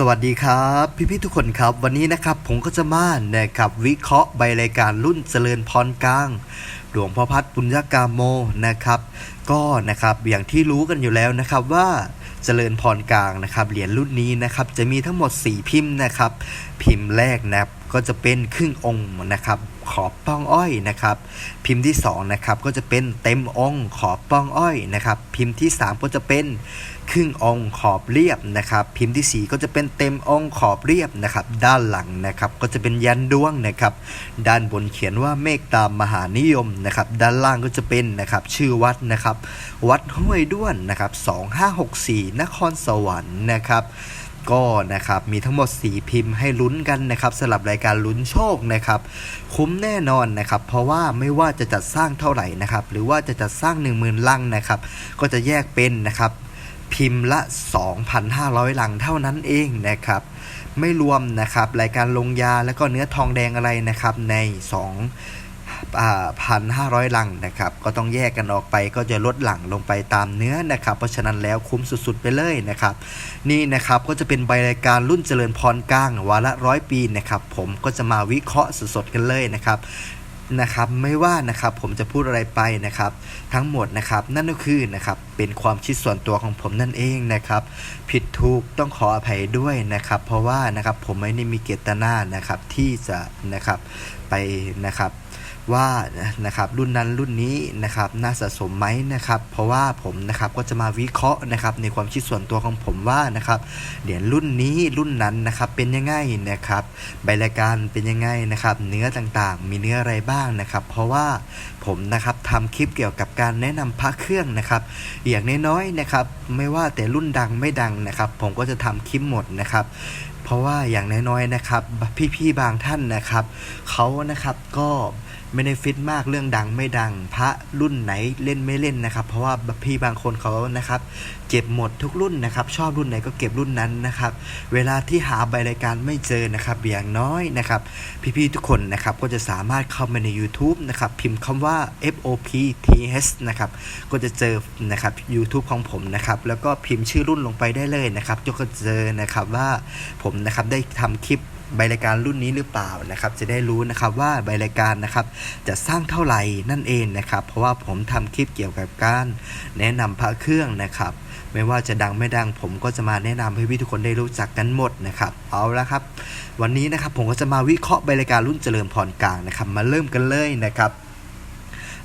สวัสดีครับ พี่ๆทุกคนครับ วันนี้นะครับผมก็จะมานะครับวิเคราะห์ใบรายการรุ่นเจริญพรกลาง หลวงพ่อพัดปุญญากาโมนะครับ ก็นะครับอย่างที่รู้กันอยู่แล้วนะครับว่าเจริญพรกลางนะครับเหรียญรุ่นนี้นะครับจะมีทั้งหมด 4 พิมพ์นะครับ พิมพ์แรกนะครับก็จะเป็นครึ่งองค์นะครับ ขอบป้องอ้อยนะครับ พิมพ์ที่2นะครับก็จะเป็นเต็มองขอบป้องอ้อยนะครับ พิมพ์ที่ 3 ก็จะเป็นครึ่งองขอบเรียบนะครับ พิมพ์ที่ 4 ก็จะเป็นเต็มองขอบเรียบนะครับ ด้านหลังนะครับ ก็จะเป็นยันดวงนะครับ ด้านบนเขียนว่าเมฆตามมหานิยมนะครับ ด้านล่างก็จะเป็นนะครับ ชื่อวัดนะครับ วัดห้วยด้วนนะครับ2564 นครสวรรค์นะครับ ก็นะครับมีทั้งหมด 4 พิมพ์ให้ลุ้นกันนะครับสำหรับรายการลุ้นโชคนะครับคุ้มแน่นอนนะครับเพราะว่าไม่ว่าจะจัดสร้างเท่าไหร่นะครับหรือว่าจะจัดสร้าง 10,000ลังนะครับก็จะแยกเป็นนะครับพิมพ์ละ 2,500 ลังเท่านั้นเองนะครับไม่รวมนะครับรายการลงยาแล้วก็เนื้อทองแดงอะไรนะครับใน 2 พันห้าร้อยลังนะครับ ก็ต้องแยกกันออกไปก็จะลดหลังลงไปตามเนื้อนะครับ เพราะฉะนั้นแล้วคุ้มสุดๆไปเลยนะครับ นี่นะครับก็จะเป็นใบรายการรุ่นเจริญพรกลางวาระร้อยปีนะครับ ผมก็จะมาวิเคราะห์สดๆกันเลยนะครับนะครับไม่ว่านะครับผมจะพูดอะไรไปนะครับ ทั้งหมดนะครับนั่นก็คือนะครับเป็นความคิดส่วนตัวของผมนั่นเองนะครับ ผิดถูกต้องขออภัยด้วยนะครับ เพราะว่านะครับผมไม่ได้มีเจตนานะครับที่จะนะครับไปนะครับ ว่านะครับรุ่นนั้นรุ่นนี้นะครับน่าสะสมไหมนะครับ เพราะว่าผมนะครับก็จะมาวิเคราะห์นะครับในความคิดส่วนตัวของผมว่านะครับเหรียญรุ่นนี้รุ่นนั้นนะครับเป็นยังไงนะครับใบรายการเป็นยังไงนะครับเนื้อต่างๆ มีเนื้ออะไรบ้างนะครับ เพราะว่าผมนะครับทำคลิปเกี่ยวกับการแนะนำพระเครื่องนะครับ อย่างน้อยๆนะครับไม่ว่าแต่รุ่นดังไม่ดังนะครับ ผมก็จะทำคลิปหมดนะครับเพราะว่าอย่างน้อยๆนะครับพี่ๆบางท่านนะครับเขานะครับก็ ไม่ได้ฟิตมากเรื่องดังไม่ดัง พระรุ่นไหนเล่นไม่เล่นนะครับ เพราะว่าพี่บางคนเขานะครับเก็บหมดทุกรุ่นนะครับ ชอบรุ่นไหนก็เก็บรุ่นนั้นนะครับ เวลาที่หาใบรายการไม่เจอนะครับอย่างน้อยนะครับ พี่ๆทุกคนนะครับก็จะสามารถเข้ามาใน YouTube นะครับพิมพ์คำว่า FOPTH นะครับก็จะเจอนะครับ YouTube ของผมนะครับแล้วก็พิมพ์ชื่อรุ่นลงไปได้เลยนะครับก็จะเจอนะครับว่าผมนะครับได้ทำคลิป ใบรายการรุ่นนี้หรือเปล่านะครับ จะได้รู้นะครับว่าใบรายการนะครับจะสร้างเท่าไหร่นั่นเองนะครับ เพราะว่าผมทำคลิปเกี่ยวกับการแนะนำพระเครื่องนะครับ ไม่ว่าจะดังไม่ดัง ผมก็จะมาแนะนำให้พี่ทุกคนได้รู้จักกันหมดนะครับ เอาละครับ วันนี้นะครับผมก็จะมาวิเคราะห์ใบรายการรุ่นเจริญพรกลางนะครับ มาเริ่มกันเลยนะครับ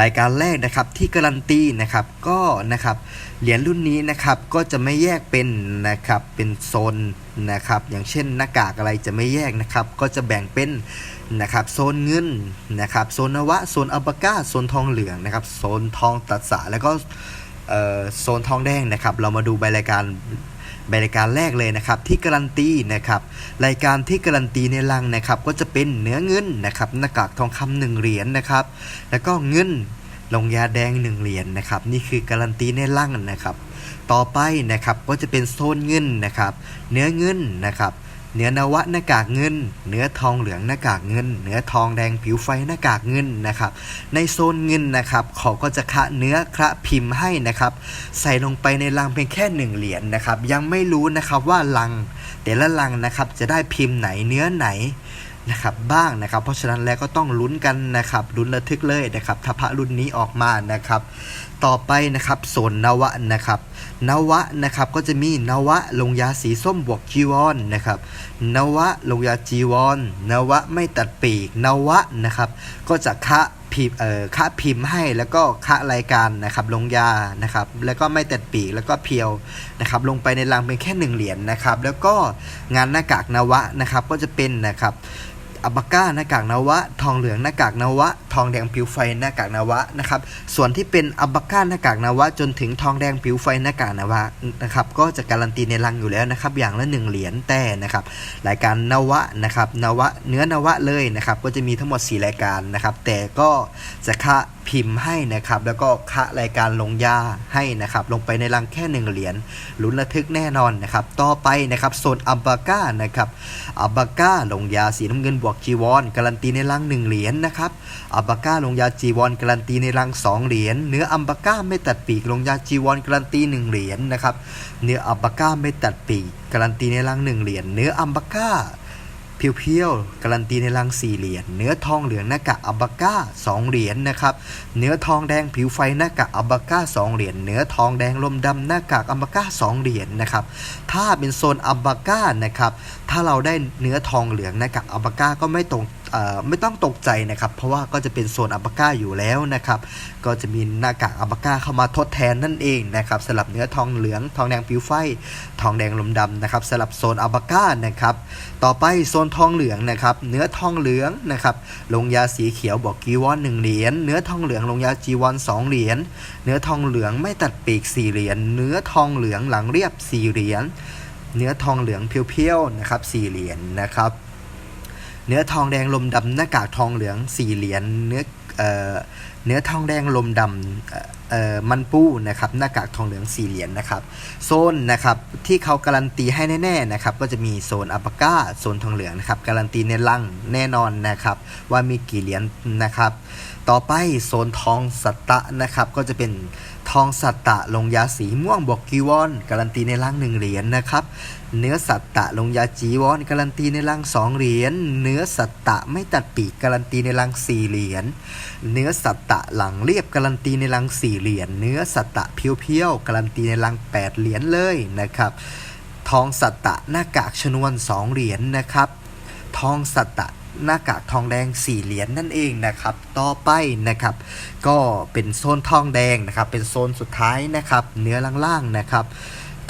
รายการแรกนะครับที่การันตีนะครับก็นะครับเหรียญรุ่นนี้นะครับก็จะไม่แยกเป็นนะครับเป็นโซนนะครับอย่างเช่นหน้ากากอะไรจะไม่แยกนะครับก็จะแบ่งเป็นนะครับโซนเงินนะครับโซนนวะโซนอัลปาก้าโซนทองเหลืองนะครับโซนทองตัดสาแล้วก็โซนทองแดงนะครับเรามาดูใบรายการ รายการแรกเลยนะครับที่การันตีนะครับรายการที่การันตีในลังนะครับก็จะเป็นเนื้อเงินนะครับหน้ากากทองคำหนึ่งเหรียญนะครับแล้วก็เงินลงยาแดงหนึ่งเหรียญนะครับนี่คือการันตีในลังนะครับ ต่อไปนะครับก็จะเป็นโซนเงินนะครับเนื้อเงินนะครับ เนื้อนวะหน้ากากเงิน เนื้อทองเหลืองหน้ากากเงิน เนื้อทองแดงผิวไฟหน้ากากเงินนะครับ ในโซนเงินนะครับเขาก็จะคะเนื้อคระพิมพ์ให้นะครับ ใส่ลงไปในลังเพียงแค่หนึ่งเหรียญนะครับ ยังไม่รู้นะครับว่าลังแต่ละลังนะครับจะได้พิมพ์ไหนเนื้อไหนนะครับบ้างนะครับ เพราะฉะนั้นแล้วก็ต้องลุ้นกันนะครับลุ้นระทึกเลยนะครับถ้าพระรุ่นนี้ออกมานะครับ ต่อไปนะครับโซนนวะนะครับนวะนะครับก็จะมีนวะลงยาสีส้มบวกจีวรนนะครับนวะลงยาจีวรนวะไม่ตัดปีกนวะนะครับ ก็จะคะพิมพ์เอ่อคะพิมพ์ให้แล้วก็คะรายการนะครับลงยานะครับแล้วก็ไม่ตัดปีกแล้วก็เพียวนะครับลงไปในรังเป็นแค่หนึ่งเหรียญนะครับแล้วก็งานหน้ากากนวะนะครับก็จะเป็นนะครับ อัปปาก้าหน้ากากนวะ ทองเหลืองหน้ากากนวะ ทองแดงผิวไฟหน้ากากนวะนะครับ ส่วนที่เป็นอัปปาก้าหน้ากากนวะ จนถึงทองแดงผิวไฟหน้ากากนวะนะครับก็จะการันตีในรังอยู่แล้วนะครับ อย่างละหนึ่งเหรียญแต่นะครับรายการนวะนะครับนวะเนื้อนวะเลยนะครับก็จะมีทั้งหมด 4 รายการนะครับแต่ก็จะค่า พิมพ์ให้นะครับ แล้วก็คะรายการลงยาให้นะครับ ลงไปในรังแค่หนึ่งเหรียญลุ้นระทึกแน่นอนนะครับ ต่อไปนะครับโซนอัลปาก้านะครับอัลปาก้าลงยาสีน้ำเงินบวกจีวรการันตีในรังหนึ่งเหรียญนะครับอัลบาก้าลงยาจีวรการันตีในรัง2เหรียญเนื้ออัมบาก้าไม่ตัดปีกลงยาจีวรการันตี1เหรียญนะครับเนื้ออัมบาก้าไม่ตัดปีกการันตีในรัง1เหรียญเนื้ออัมบาก้า เพียวๆการันตีในรังสี่เหรียญเนื้อทองเหลืองหน้ากากอับบาก้าสองเหรียญนะครับเนื้อทองแดงผิวไฟหน้ากากอับบาก้าสองเหรียญเนื้อทองแดงลมดำหน้ากากอับบาก้าสองเหรียญนะครับถ้าเป็นโซนอับบาก้านะครับถ้าเราได้เนื้อทองเหลืองหน้ากากอับบาก้าก็ไม่ตรง ไม่ต้องตกใจนะครับ เพราะว่าก็จะเป็นโซนอัลบาก้าอยู่แล้วนะครับ ก็จะมีหน้ากากอัลบาก้าเข้ามาทดแทนนั่นเองนะครับสลับเนื้อทองเหลือง ทองแดงผิวไฟ ทองแดงลมดำนะครับสลับโซนอัลบาก้านะครับ ต่อไปโซนทองเหลืองนะครับ เนื้อทองเหลืองนะครับลงยาสีเขียวบอกกีวอนหนึ่งเหรียญ เนื้อทองเหลืองลงยาจีวอนสองเหรียญ เนื้อทองเหลืองไม่ตัดปีกสี่เหรียญ เนื้อทองเหลืองหลังเรียบสี่เหรียญ เนื้อทองเหลืองเพียวๆนะครับสี่เหรียญนะครับ เนื้อทองแดงลมดำหน้ากากทองเหลืองสี่เหรียญเนื้อเอ่อเนื้อทองแดงลมดำเอ่อมันปูนะครับหน้ากากทองเหลืองสี่เหรียญนะครับโซนนะครับที่เขาการันตีให้แน่ๆนะครับก็จะมีโซนอัปก้าโซนทองเหลืองนะครับการันตีในลังแน่นอนนะครับว่ามีกี่เหรียญนะครับ ต่อไปโซนทองสัตตะนะครับก็จะเป็น องสัตตะลงยาสีม่วงบวกกีวอนการันตีในลังหนึ่งเหรียญนะครับ เนื้อสัตตะลงยาจีวอนการันตีในลังสองเหรียญเนื้อสัตตะไม่ตัดปีกการันตีในลังสี่เหรียญเนื้อสัตตะหลังเรียบการันตีในลังสี่เหรียญเนื้อสัตตะเพียวๆการันตีในลังแปดเหรียญเลยนะครับ ทองสัตตะหน้ากากชนวนสองเหรียญนะครับ ทองสัตตะ หน้ากากทองแดงสี่เหรียญนั่นเองนะครับ ต่อไปนะครับ ก็เป็นโซนทองแดงนะครับ เป็นโซนสุดท้ายนะครับ เนื้อล่างๆนะครับ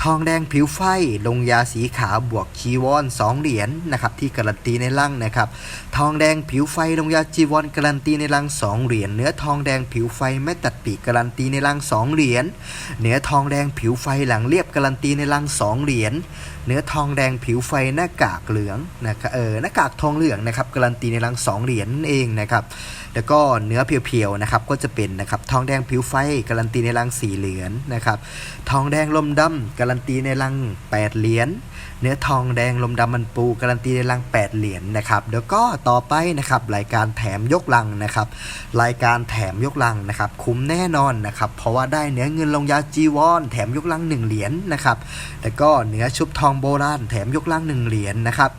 ทองแดงผิวไฟลงยาสีขาวบวกจีวอนสองเหรียญนะครับที่การันตีในลังนะครับ ทองแดงผิวไฟลงยาจีวอนการันตีในลังสองเหรียญเนื้อทองแดงผิวไฟไม่ตัดปีกการันตีในลังสองเหรียญเนื้อทองแดงผิวไฟหลังเรียบการันตีในลังสองเหรียญเนื้อทองแดงผิวไฟหน้ากากเหลืองนะครับเออหน้ากากทองเหลืองนะครับการันตีในลังสองเหรียญนั่นเองนะครับ แล้วก็เนื้อเพียวๆนะครับก็จะเป็นนะครับทองแดงผิวไฟการันตีในรังสีเหรียญนะครับทองแดงลมดำการันตีในรัง8เหรียญเนื้อทองแดงลมดำมันปูการันตีในรัง8เหรียญนะครับแล้วก็ต่อไปนะครับรายการแถมยกลังนะครับรายการแถมยกลังนะครับคุ้มแน่นอนนะครับเพราะว่าได้เนื้อเงินลงยาจีวอนแถมยกลัง1เหรียญนะครับแล้วก็เนื้อชุบทองโบราณแถมยกลัง1เหรียญนะครับ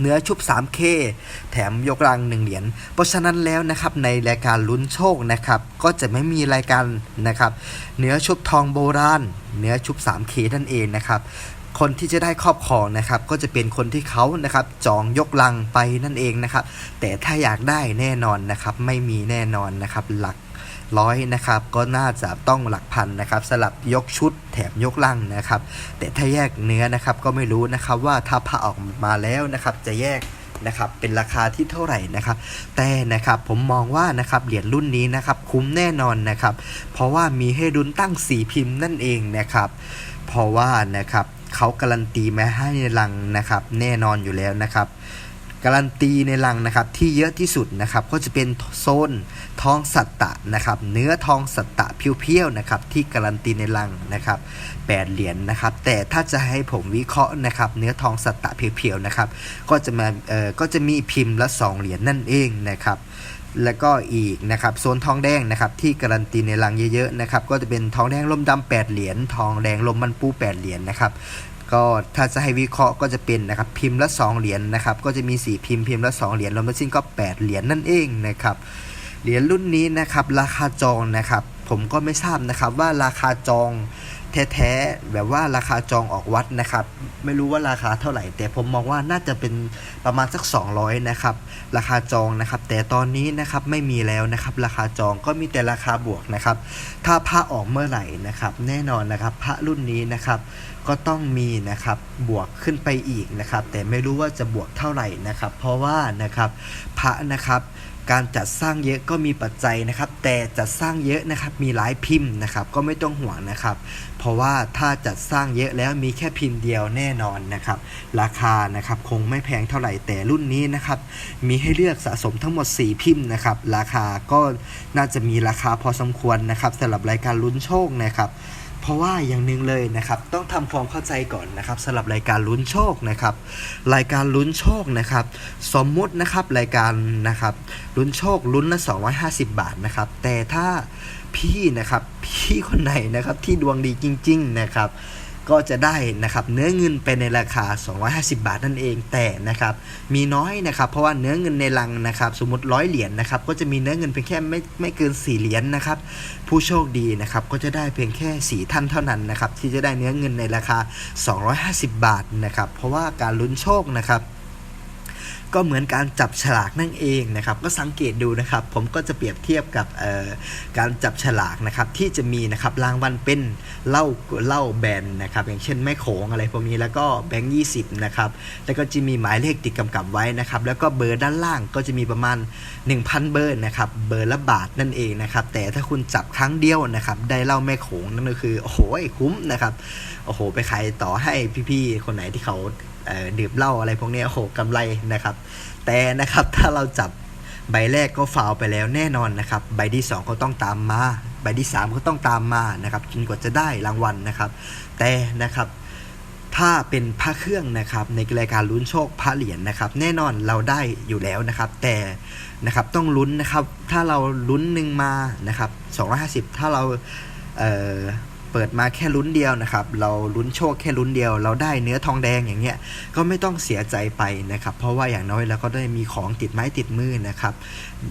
เนื้อชุบ 3K แถมยกรังหนึ่งเหรียญ เพราะฉะนั้นแล้วนะครับในรายการลุ้นโชคนะครับก็จะไม่มีรายการนะครับเนื้อชุบทองโบราณ เนื้อชุบ 3K นั่นเองนะครับคนที่จะได้ครอบครองนะครับก็จะเป็นคนที่เขานะครับจองยกลังไปนั่นเองนะครับแต่ถ้าอยากได้แน่นอนนะครับไม่มีแน่นอนนะครับหลัก ร้อยนะครับก็น่าจะต้องหลักพันนะครับสลับยกชุดแถมยกลังนะครับ แต่ถ้าแยกเนื้อนะครับก็ไม่รู้นะครับว่าถ้าผ่าออกมาแล้วนะครับจะแยกนะครับเป็นราคาที่เท่าไหร่นะครับ แต่นะครับผมมองว่านะครับเหรียญรุ่นนี้นะครับคุ้มแน่นอนนะครับ เพราะว่ามีให้รุนตั้งสีพิมพ์นั่นเองนะครับ เพราะว่านะครับเขาการันตีมาให้ในลังนะครับแน่นอนอยู่แล้วนะครับ การันตีในลังนะครับที่เยอะที่สุดนะครับก็จะเป็นโซนทองสัตตะนะครับเนื้อทองสัตตะเพียวๆนะครับที่การันตีในลังนะครับแปดเหรียญนะครับแต่ถ้าจะให้ผมวิเคราะห์นะครับเนื้อทองสัตตะเพียวๆนะครับก็จะมาเอ่อก็จะมีพิมพ์ละสองเหรียญนั่นเองนะครับแล้วก็อีกนะครับโซนทองแดงนะครับที่การันตีในลังเยอะๆนะครับก็จะเป็นทองแดงลมดำแปดเหรียญทองแดงลมมันปูแปดเหรียญนะครับ ก็ถ้าจะให้วิเคราะห์ก็จะเป็นนะครับพิมพ์ละ 2 เหรียญนะครับก็จะมี 4 พิมพ์พิมพ์ละ 2 เหรียญรวมทั้งสิ้นก็ 8 เหรียญนั่นเองนะครับเหรียญรุ่นนี้นะครับราคาจองนะครับผมก็ไม่ทราบนะครับว่าราคาจอง แท้ๆแบบว่าราคาจองออกวัดนะครับ ไม่รู้ว่าราคาเท่าไหร่ แต่ผมมองว่าน่าจะเป็นประมาณสัก 200นะครับราคาจองนะครับ แต่ตอนนี้นะครับไม่มีแล้วนะครับ ราคาจองก็มีแต่ราคาบวกนะครับ ถ้าพระออกเมื่อไหร่นะครับ แน่นอนนะครับพระรุ่นนี้นะครับ ก็ต้องมีนะครับบวกขึ้นไปอีกนะครับ แต่ไม่รู้ว่าจะบวกเท่าไหร่นะครับ เพราะว่านะครับพระนะครับ การจัดสร้างเยอะก็มีปัจจัยนะครับ แต่จัดสร้างเยอะนะครับมีหลายพิมพ์นะครับ ก็ไม่ต้องห่วงนะครับ เพราะว่าถ้าจัดสร้างเยอะแล้วมีแค่พิมพ์เดียวแน่นอนนะครับ ราคานะครับคงไม่แพงเท่าไหร่แต่รุ่นนี้นะครับ มีให้เลือกสะสมทั้งหมด 4 พิมพ์นะครับ ราคาก็น่าจะมีราคาพอสมควรนะครับสำหรับรายการลุ้นโชคนะครับ เพราะว่าอย่างหนึ่งเลยนะครับ ต้องทำความเข้าใจก่อนนะครับสำหรับรายการลุ้นโชคนะครับ รายการลุ้นโชคนะครับ สมมุตินะครับรายการนะครับลุ้นโชคลุ้นละ250 บาทนะครับ แต่ถ้าพี่นะครับพี่คนไหนนะครับที่ดวงดีจริง ๆ นะครับ ก็จะได้นะครับเนื้อเงินไปในราคา 250 บาทนั่นเองแต่นะครับมีน้อยนะครับเพราะว่าเนื้อเงินในลังนะครับสมมติร้อยเหรียญนะครับก็จะมีเนื้อเงินเพียงแค่ไม่ไม่เกิน 4 เหรียญนะครับผู้โชคดีนะครับก็จะได้เพียงแค่ 4 ท่านเท่านั้นนะครับที่จะได้เนื้อเงินในราคา 250 บาทนะครับเพราะว่าการลุ้นโชคนะครับ ก็เหมือนการจับฉลากนั่นเองนะครับ ก็สังเกตดูนะครับ ผมก็จะเปรียบเทียบกับการจับฉลากนะครับ ที่จะมีนะครับรางวัลเป็นเหล้าเหล้าแบนนะครับ อย่างเช่นแม่โขงอะไรพวกนี้แล้วก็แบงค์ยี่สิบนะครับแล้วก็จะมีหมายเลขติดกำกับไว้นะครับ แล้วก็เบอร์ด้านล่างก็จะมีประมาณ 1,000 เบอร์นะครับเบอร์ละบาทนั่นเองนะครับ แต่ถ้าคุณจับครั้งเดียวนะครับ ได้เหล้าแม่โขงนั่นก็คือโอ้โหคุ้มนะครับโอ้โหไปขายต่อให้พี่ๆคนไหนที่เขา ดื่มเหล้าอะไรพวกนี้โอ้โหกำไรนะครับ แต่นะครับถ้าเราจับใบแรกก็ฟาวไปแล้วแน่นอนนะครับ ใบที่2ก็ต้องตามมา ใบที่3ก็ต้องตามมานะครับจนกว่าจะได้รางวัลนะครับ แต่นะครับถ้าเป็นพระเครื่องนะครับในรายการลุ้นโชคพระเหรียญนะครับ แน่นอนเราได้อยู่แล้วนะครับ แต่นะครับต้องลุ้นนะครับ ถ้าเราลุ้นหนึ่งมานะครับ250 ถ้าเราเเปิดมาแค่ลุ้นเดียวนะครับ เราลุ้นโชคแค่ลุ้นเดียว เราได้เนื้อทองแดงอย่างเงี้ยก็ไม่ต้องเสียใจไปนะครับ เพราะว่าอย่างน้อยเราก็ได้มีของติดไม้ติดมือนะครับ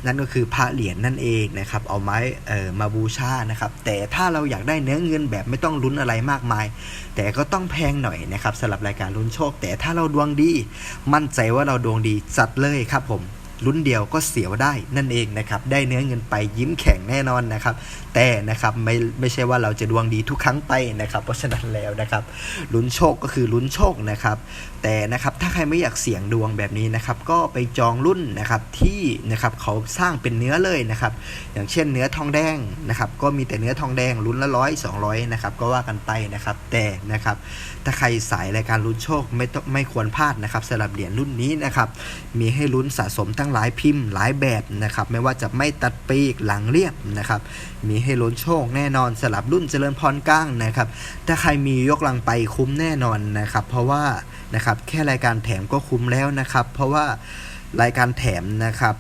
นั่นก็คือพระเหรียญนั่นเองนะครับ เอาไม้เอ่อมาบูชานะครับ แต่ถ้าเราอยากได้เนื้อเงินแบบไม่ต้องลุ้นอะไรมากมาย แต่ก็ต้องแพงหน่อยนะครับสำหรับรายการลุ้นโชค แต่ถ้าเราดวงดี มั่นใจว่าเราดวงดีจัดเลยครับผม ลุ้นเดียวก็เสียวได้นั่นเองนะครับได้เนื้อเงินไปยิ้มแข็งแน่นอนนะครับ แต่นะครับไม่ไม่ใช่ว่าเราจะดวงดีทุกครั้งไปนะครับ เพราะฉะนั้นแล้วนะครับลุ้นโชคก็คือลุ้นโชคนะครับ แต่นะครับถ้าใครไม่อยากเสี่ยงดวงแบบนี้นะครับก็ไปจองรุ่นนะครับที่นะครับเขาสร้างเป็นเนื้อเลยนะครับอย่างเช่นเนื้อทองแดงนะครับก็มีแต่เนื้อทองแดงลุ้นละร้อยสองร้อยนะครับก็ว่ากันไปนะครับแต่นะครับถ้าใครสายรายการลุ้นโชคไม่ต้องไม่ควรพลาดนะครับสำหรับเหรียญรุ่นนี้นะครับมีให้ลุ้นสะสมตั้งหลายพิมพ์หลายแบบนะครับไม่ว่าจะไม่ตัดปีกหลังเรียบนะครับมีให้ลุ้นโชคแน่นอนสำหรับรุ่นเจริญพรก้างนะครับถ้าใครมียกลังไปคุ้มแน่นอนนะครับเพราะว่านะครับแค่รายการแถมก็คุ้มแล้วนะครับ เพราะว่ารายการแถมนะครับ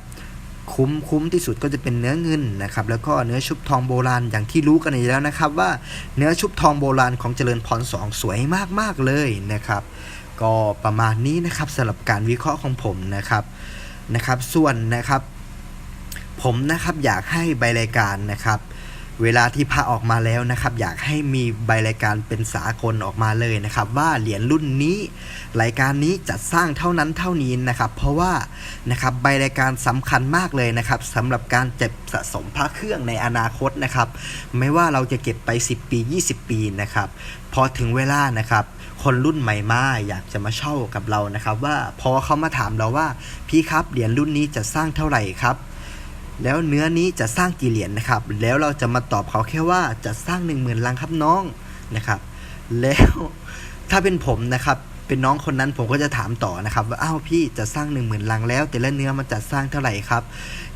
คุ้มคุ้มที่สุดก็จะเป็นเนื้อเงินนะครับ แล้วก็เนื้อชุบทองโบราณอย่างที่รู้กันอยู่แล้วนะครับ ว่าเนื้อชุบทองโบราณของเจริญพรสองสวยมากๆเลยนะครับ ก็ประมาณนี้นะครับสำหรับการวิเคราะห์ของผมนะครับนะครับ ส่วนนะครับ ผมนะครับอยากให้ใบรายการนะครับ เวลาที่พระออกมาแล้วนะครับ อยากให้มีใบรายการเป็นสากลออกมาเลยนะครับ ว่าเหรียญรุ่นนี้ รายการนี้จัดสร้างเท่านั้นเท่านี้นะครับ เพราะว่านะครับใบรายการสำคัญมากเลยนะครับสำหรับการเก็บสะสมพระเครื่องในอนาคตนะครับ ไม่ว่าเราจะเก็บไป 10 ปี 20 ปีนะครับพอถึงเวลานะครับ คนรุ่นใหม่มาอยากจะมาเช่ากับเรานะครับ ว่าพอเขามาถามเราว่าพี่ครับเหรียญรุ่นนี้จะสร้างเท่าไหร่ครับ แล้วเนื้อนี้จะสร้างกี่เหรียญนะครับ แล้วเราจะมาตอบเขาแค่ว่าจะสร้าง1 0,000ลังครับน้องนะครับ แล้วถ้าเป็นผมนะครับ เป็นน้องคนนั้นผมก็จะถามต่อนะครับ ว่าอ้าวพี่จะสร้าง1 0,000ลังแล้ว แต่ละเนื้อมันจะสร้างเท่าไหร่ครับ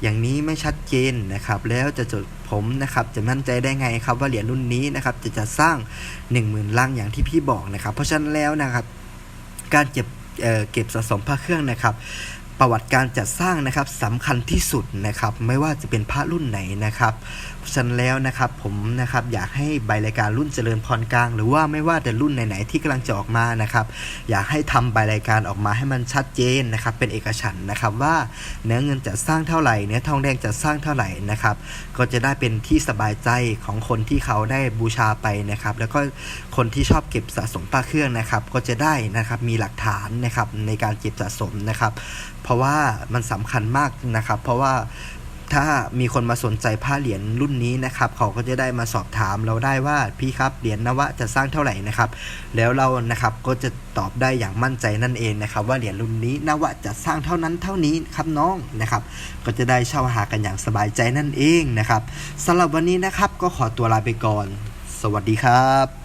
อย่างนี้ไม่ชัดเจนนะครับ แล้วจะจดผมนะครับจะมั่นใจได้ไงครับว่าเหรียญรุ่นนี้นะครับจะจะสร้าง 1 0,000ลังอย่างที่พี่บอกนะครับ เพราะฉะนั้นแล้วนะครับ การเก็บเเก็บสะสมพระเครื่องนะครับ ประวัติการจัดสร้างนะครับสำคัญที่สุดนะครับ ไม่ว่าจะเป็นพระรุ่นไหนนะครับ ฉันแล้วนะครับผมนะครับอยากให้ใบรายการรุ่นเจริญพรกลาง หรือว่าไม่ว่าแต่รุ่นไหนๆที่กำลังจะออกมานะครับอยากให้ทำใบรายการออกมาให้มันชัดเจนนะครับเป็นเอกฉันนะครับว่าเนื้อเงินจะสร้างเท่าไหร่เนื้อทองแดงจะสร้างเท่าไหร่นะครับก็จะได้เป็นที่สบายใจของคนที่เขาได้บูชาไปนะครับแล้วก็คนที่ชอบเก็บสะสมพระเครื่องนะครับก็จะได้นะครับมีหลักฐานนะครับในการเก็บสะสมนะครับเพราะว่ามันสำคัญมากนะครับ เพราะว่า ถ้ามีคนมาสนใจผ้าเหรียญรุ่นนี้นะครับ เขาก็จะได้มาสอบถามเราได้ว่าพี่ครับเหรียญนวะจะสร้างเท่าไหร่นะครับ แล้วเรานะครับก็จะตอบได้อย่างมั่นใจนั่นเองนะครับ ว่าเหรียญรุ่นนี้นวะจะสร้างเท่านั้นเท่านี้ครับน้องนะครับ ก็จะได้เช่าหากันอย่างสบายใจนั่นเองนะครับสำหรับวันนี้นะครับก็ขอตัวลาไปก่อน สวัสดีครับ